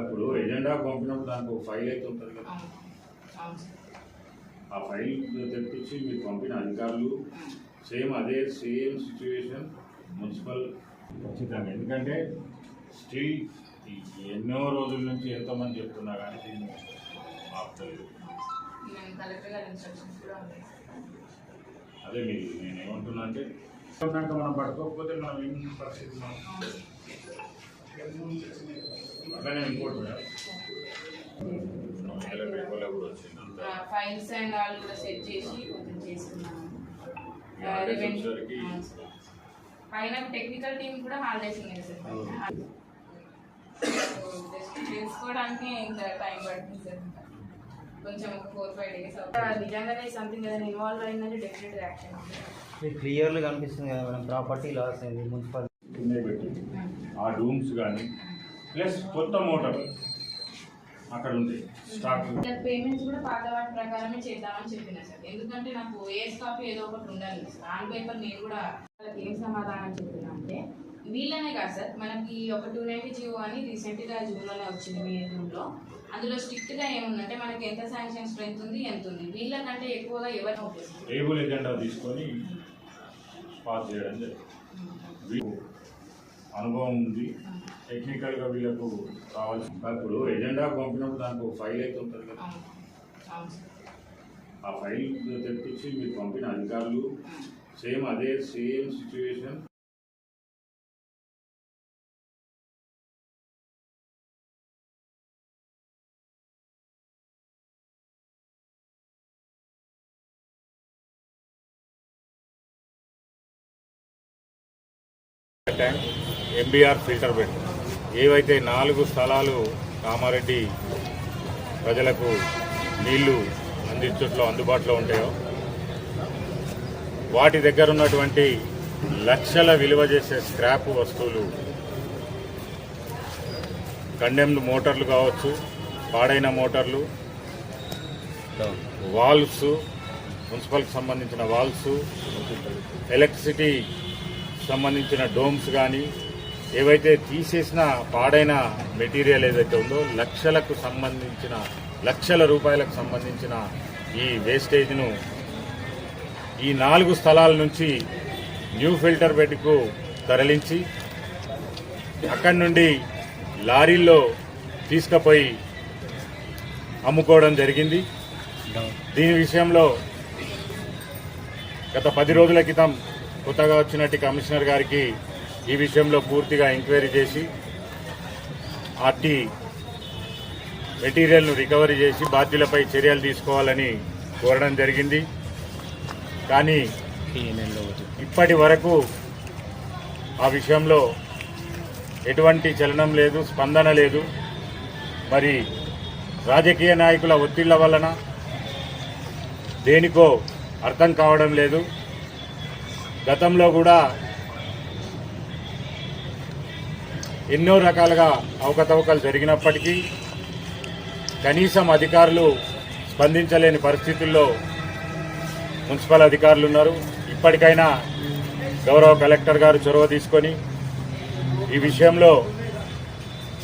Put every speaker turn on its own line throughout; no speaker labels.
ఇప్పుడు ఎజెండా పంపినప్పుడు దానికి ఒక ఫైల్ అయితే ఉంటుంది కదా. ఆ ఫైల్ తెప్పించి మీరు పంపిన అధికారులు సేమ్ అదే సేమ్ సిచ్యువేషన్ మున్సిపల్. ఖచ్చితంగా. ఎందుకంటే స్టిల్ ఎన్నో రోజుల నుంచి ఎంతోమంది చెప్తున్నా కానీ దీన్ని ఆపుతలేదు.
నేను కలెక్టర్ గారి ఇన్స్ట్రక్షన్స్ కూడా ఉన్నాయి.
అదే మీరు నేను ఏమంటున్నా అంటే మనం పట్టుకోకపోతే మనం ఏం పరిస్థితి? మనం అట్లానే ఇంకోటి
ఫైల్స్ అండ్ వాళ్ళు కూడా సెట్ చేసి కొంచెం. పైన టెక్నికల్ టీం కూడా హాలిడేస్ ఉన్నాయి సార్. తెలుసుకోవడానికి ఇంత టైం పడుతుంది సార్. కొంచెం ఒక ఫోర్ ఫైవ్ డేస్ నిజంగానే సంథింగ్ ఏదైనా ఇన్వాల్వ్ అయిందంటే డెఫినెట్ యాక్షన్
మీకు క్లియర్గా కనిపిస్తుంది కదా మేడం ప్రాపర్టీ లాస్ అయింది మున్సిపల్
కిందే పెట్టి ఆ. డూమ్స్ కానీ ప్లస్ కొత్త మోటార్ అక్కడ ఉంది. స్టాక్
పేమెంట్స్ కూడా పాత వాటి ప్రకారమే చేద్దామని చెప్పిన సార్. ఎందుకంటే నాకు ఏఎస్ కాపీ ఏదో ఒకటి ఉండాలి. ఆన్ పేపర్ నేను కూడా వాళ్ళకి ఏం సమాధానం చెప్పిన అంటే వీళ్ళనే కాదు సార్. మనకి ఒక టూ నైన్టీ జియో అని రీసెంట్గా జూన్లోనే వచ్చింది మీ జూన్లో అందులో స్ట్రిక్ట్గా ఏముందంటే మనకి ఎంత శాంక్షన్ స్ట్రెంత్ ఉంది ఎంత ఉంది. వీళ్ళకంటే ఎక్కువగా ఎవరు సార్
టేబుల్ ఎజెండా తీసుకొని పాస్ చేయడం జరిగింది. అనుభవం ఉంది. టెక్నికల్గా వీళ్ళకు కావాల్సిన ఇప్పుడు ఎజెండా పంపినప్పుడు దానికి ఒక ఫైల్ అయితే ఉంటుంది కదా. ఆ ఫైల్ తెప్పించి మీరు పంపిన అధికారులు సేమ్ అదే same situation MBR filter bed ఏవైతే నాలుగు స్థలాలు కామారెడ్డి ప్రజలకు నీళ్ళు అందించట్లో అందుబాటులో ఉంటాయో వాటి దగ్గర ఉన్నటువంటి లక్షల విలువ చేసే స్క్రాప్ వస్తువులు కండెమ్డ్ మోటార్లు కావచ్చు పాడైన మోటార్లు వాల్వ్స్ మున్సిపల్కి సంబంధించిన వాల్వ్స్ ఎలక్ట్రిసిటీ సంబంధించిన డోమ్స్ కానీ ఏవైతే తీసేసిన పాడైన మెటీరియల్ ఏదైతే ఉందో లక్షలకు సంబంధించిన లక్షల రూపాయలకు సంబంధించిన ఈ వేస్టేజ్ను ఈ నాలుగు స్థలాల నుంచి న్యూ ఫిల్టర్ బెడ్కు తరలించి అక్కడి నుండి లారీల్లో తీసుకుపోయి అమ్ముకోవడం జరిగింది. దీని విషయంలో గత పది రోజుల క్రితం కొత్తగా వచ్చినట్టు కమిషనర్ గారికి ఈ విషయంలో పూర్తిగా ఎంక్వైరీ చేసి ఆర్టీ మెటీరియల్ను రికవరీ చేసి బాధ్యులపై చర్యలు తీసుకోవాలని కోరడం జరిగింది. కానీ ఇప్పటి వరకు ఆ విషయంలో ఎటువంటి చలనం లేదు స్పందన లేదు. మరి రాజకీయ నాయకుల ఒత్తిళ్ళ వలన దేనికో అర్థం కావడం లేదు. గతంలో కూడా ఎన్నో రకాలుగా అవకతవకలు జరిగినప్పటికీ కనీసం అధికారులు స్పందించలేని పరిస్థితుల్లో మున్సిపల్ అధికారులు ఉన్నారు. ఇప్పటికైనా గౌరవ కలెక్టర్ గారు చొరవ తీసుకొని ఈ విషయంలో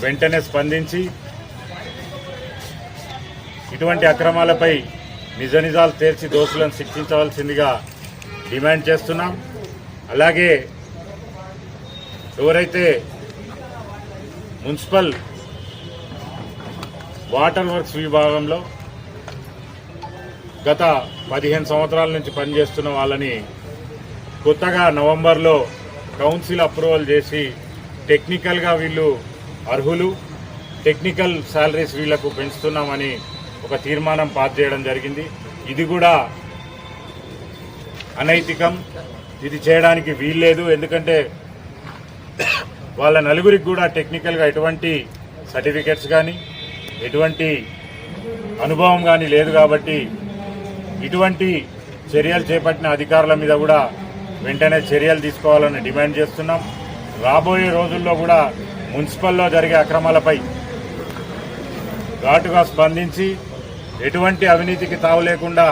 వెంటనే స్పందించి ఇటువంటి అక్రమాలపై నిజ నిజాలు తేల్చి దోషులను శిక్షించవలసిందిగా డిమాండ్ చేస్తున్నాం. అలాగే ఎవరైతే మున్సిపల్ వాటర్ వర్క్స్ విభాగంలో గత పదిహేను సంవత్సరాల నుంచి పనిచేస్తున్న వాళ్ళని కొత్తగా నవంబర్లో కౌన్సిల్ అప్రూవల్ చేసి టెక్నికల్గా వీళ్ళు అర్హులు టెక్నికల్ శాలరీస్ వీళ్ళకు పెంచుతున్నామని ఒక తీర్మానం పాస్ చేయడం జరిగింది. ఇది కూడా అనైతికం. ఇది చేయడానికి వీల్లేదు. ఎందుకంటే వాళ్ళ నలుగురికి కూడా టెక్నికల్గా ఎటువంటి సర్టిఫికెట్స్ కానీ ఎటువంటి అనుభవం కానీ లేదు కాబట్టి ఇటువంటి చర్యలు చేపట్టిన అధికారుల మీద కూడా వెంటనే చర్యలు తీసుకోవాలని డిమాండ్ చేస్తున్నాం. రాబోయే రోజుల్లో కూడా మున్సిపల్లో జరిగే అక్రమాలపై ఘాటుగా స్పందించి ఎటువంటి అవినీతికి తావు లేకుండా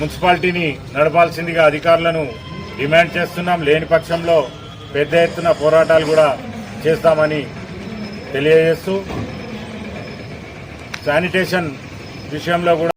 మున్సిపాలిటీని నడపాల్సిందిగా అధికారులను డిమాండ్ చేస్తున్నాం. లేని పక్షంలో పెద్ద ఎత్తున పోరాటాలు కూడా చేస్తామని తెలియజేస్తూ శానిటేషన్ విషయంలో కూడా